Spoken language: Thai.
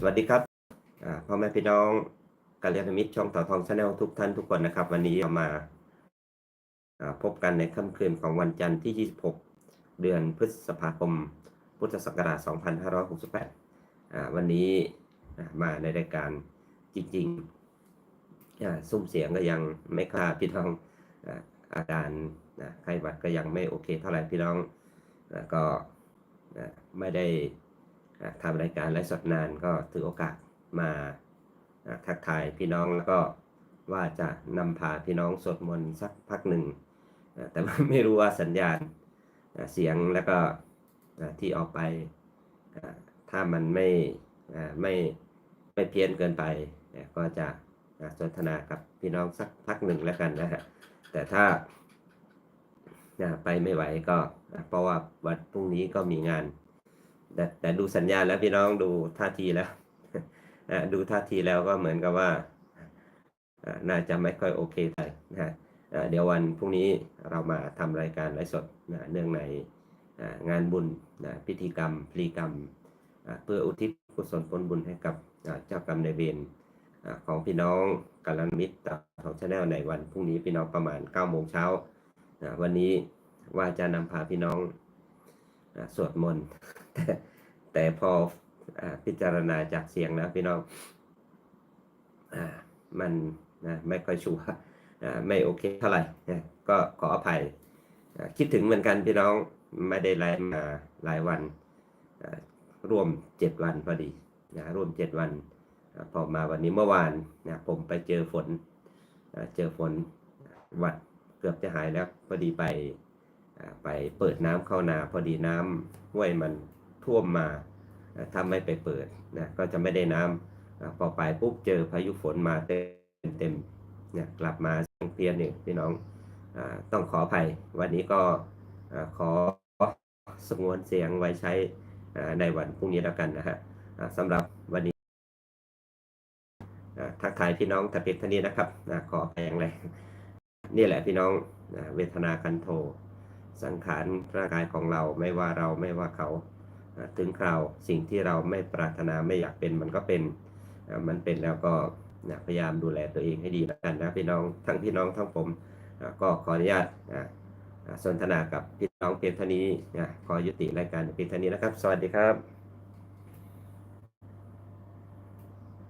สวัสดีครับพ่อแม่พี่น้องกัลยาณมิตรช่องต่อทองชาแนลทุกท่านทุกคนนะครับ วันนี้เรามาพบกันในค่ำคืนของวันจันทร์ที่ 26 เดือนพฤษภาคม พุทธศักราช 2568 วันนี้มาในรายการจริงๆซุ้มเสียงก็ยังไม่คลาพี่น้องอาอาการไข้หวัดก็ยังไม่โอเคเท่าไหร่พี่น้องก็ไม่ได้ ทำรายการไลฟ์สดนานก็ถือโอกาสมาทักทายพี่น้องแล้วก็ว่าจะนำพาพี่น้องสวดมนต์สักพักหนึ่ง แต่ไม่รู้ว่าสัญญาณเสียงแล้วก็ที่ออกไป ถ้ามันไม่ไม่ไม่เพี้ยนเกินไป ก็จะสนทนากับพี่น้องสักพักหนึ่งแล้วกันนะฮะ แต่ถ้าไปไม่ไหวก็เพราะว่าวันพรุ่งนี้ก็มีงาน แต่แต่ดูสัญญาณแล้วพี่น้องดูท่าทีแล้วดูท่าทีแล้วก็เหมือนกับว่าน่าจะไม่ค่อยโอเคเท่าไหร่นะเดี๋ยววันพรุ่งนี้เรามาทำรายการไลฟ์สดนะเนื่องในงานบุญนะพิธีกรรมพลีกรรม เพื่ออุทิศกุศลผลบุญให้กับเจ้ากรรมนายเวรของพี่น้องกัลยาณมิตรของชาแนลในวันพรุ่งนี้พี่น้องประมาณ9โมงเช้าวันนี้ว่าจะนำพาพี่น้อง สวดมนต์แต่พออพิจารณาจากเสียงแล้วพี่น้องอมันนะไม่ค่อยชัวร์ไม่โอเคเท่าไหร่นะก็ขออภัย คิดถึงเหมือนกันพี่น้องไม่ได้ไลฟ์มาหลายวันร่วมเจ็ดวันพอดีนะร่วมเจ็ดวันอพอมาวันนี้เมื่อวานนะผมไปเจอฝนเจอฝนวัดเกือบจะหายแล้วพอดีไป ไปเปิดน้ำเข้านาพอดีน้ำห้วยมันท่วมมาอ่าถ้าไม่ไปเปิดนะก็จะไม่ได้น้ำอ่าพอไปปุ๊บเจอพายุฝนมาเต็มเต็มเนี่ยกลับมาเสียงเพียนเนี่ยพี่น้องอต้องขออภัย วันนี้ก็ขอสงวนเสียงไว้ใช้ในวันพรุ่งนี้แล้วกันนะฮะสำหรับวันนี้อ่าทักทายพี่น้องแต่เพียงเท่านี้นะครับขอแพงเลยนี่แหละพี่น้องเวทนาคันโท สังขารร่างกายของเราไม่ว่าเราไม่ว่าเขาถึงคราวสิ่งที่เราไม่ปรารถนาไม่อยากเป็นมันก็เป็นมันเป็นแล้วก็พยายามดูแลตัวเองให้ดีแล้วกันนะพี่น้องทั้งพี่น้องทั้งผมก็ขออนุญาตสนทนากับพี่น้องเพียงเท่านี้ขอยุติรายการเพียงเท่านี้นะครับ สวัสดีครับ